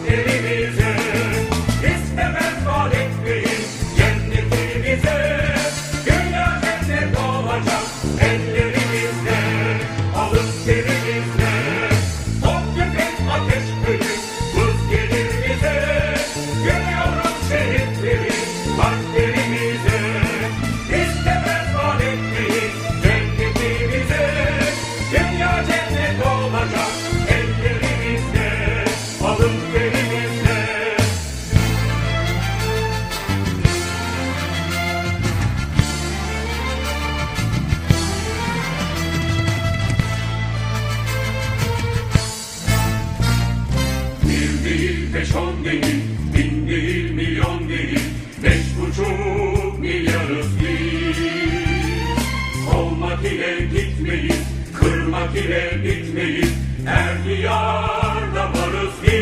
Yeah. değil, beş on değil, bin milyon değil, beş buçuk milyarız biz. Olmak ile gitmeyiz, kırmak ile bitmeyiz, her diyarda varız biz.